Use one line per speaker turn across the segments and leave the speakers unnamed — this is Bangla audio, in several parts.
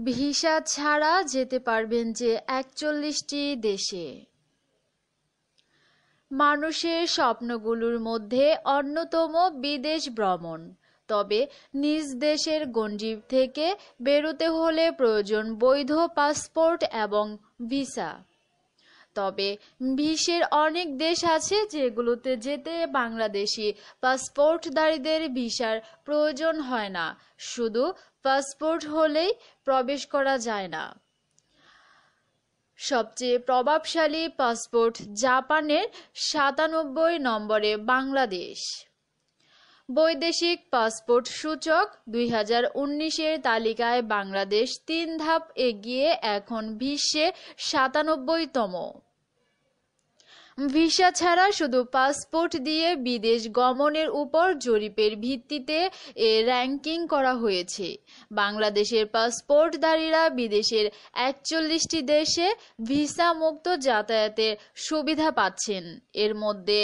ভিসা ছাড়া যেতে পারবেন যে একচল্লিশটি দেশে। মানুষের স্বপ্নগুলোর মধ্যে অন্যতম বিদেশ ভ্রমণ। তবে নিজ দেশের গণ্ডিব থেকে বেরোতে হলে প্রয়োজন বৈধ পাসপোর্ট এবং ভিসা। তবে বিশ্বের অনেক দেশ আছে যেগুলোতে যেতে বাংলাদেশি পাসপোর্টধারীদের ভিসার প্রয়োজন হয় না। শুধু পাসপোর্ট হলেই প্রবেশ করা যায় না। সবচেয়ে প্রভাবশালী পাসপোর্ট জাপানের সাতানব্বই নম্বরে বাংলাদেশ। বৈদেশিক পাসপোর্ট সূচক দুই হাজার উনিশের তালিকায় বাংলাদেশ তিন ধাপ এগিয়ে এখন বিশ্বে সাতানব্বইতম। ভিসা ছাড়া শুধু পাসপোর্ট দিয়ে বিদেশ গমনের উপর জরিপের ভিত্তিতে এ র্যাঙ্কিং করা হয়েছে। বাংলাদেশের পাসপোর্টধারীরা বিদেশের একচল্লিশটি দেশে ভিসা মুক্ত যাতায়াতের সুবিধা পাচ্ছেন। এর মধ্যে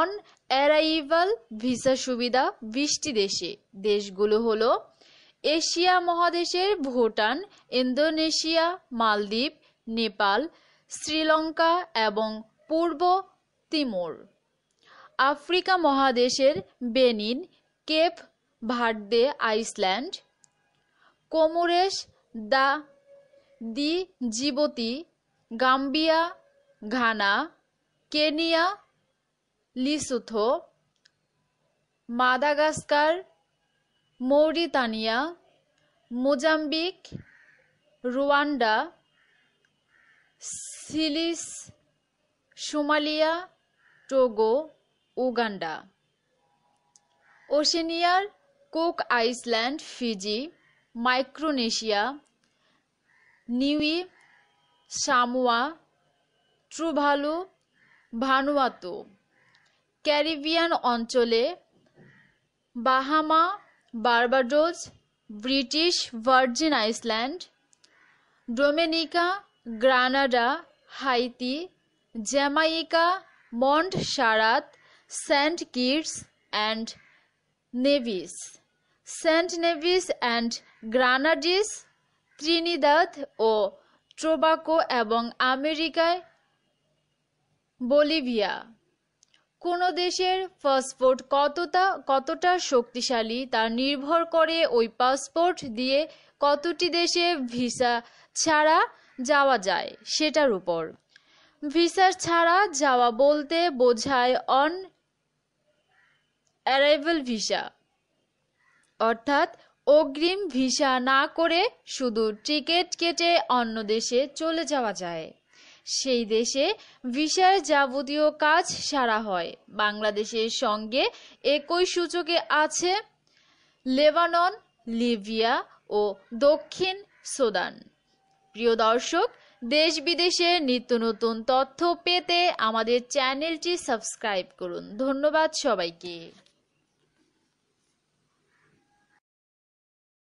অন অ্যারাইভাল ভিসা সুবিধা বিশটি দেশে। দেশগুলো হলো এশিয়া মহাদেশের ভুটান, ইন্দোনেশিয়া, মালদ্বীপ, নেপাল, শ্রীলঙ্কা এবং পূর্ব তিমোর। আফ্রিকা মহাদেশের Benin, Cape Verde island Comoros দা দি Djibouti, Gambia, Ghana, Kenya Lesotho, Madagascar, Mauritania, Mozambique, Rwanda, Seychelles, Somalia, Togo, Uganda. ওশেনিয়ার Cook island, Fiji, Micronesia, Niue, Samoa, Tuvalu, Vanuatu. Caribbean অঞ্চলে Bahama Barbados British Virgin island, Dominica, Grenada, Haiti, Jamaica, Montserrat, Saint Kitts and Nevis. Saint Nevis and Grenadines, Trinidad O Tobago এবং আমেরিকায় বলিভিয়া। কোনো দেশের পাসপোর্ট কতটা কতটা শক্তিশালী তা নির্ভর করে ওই পাসপোর্ট দিয়ে কতটি দেশে ভিসা ছাড়া যাওয়া যায় সেটার উপর। ভিসা ছাড়া যাওয়া বলতে বোঝায় অন অ্যারাইভাল ভিসা, অর্থাৎ অগ্রিম ভিসা না করে শুধু টিকিট কেটে অন্য দেশে চলে যাওয়া যায়। সেই দেশে ভিসার যাবতীয় কাজ সারা হয়। বাংলাদেশের সঙ্গে একই সূচকে আছে লেবানন, লিবিয়া ও দক্ষিণ সুদান। প্রিয় দর্শক, দেশ বিদেশের নিত্য নতুন তথ্য পেতে আমাদের চ্যানেলটি সাবস্ক্রাইব করুন। ধন্যবাদ সবাইকে।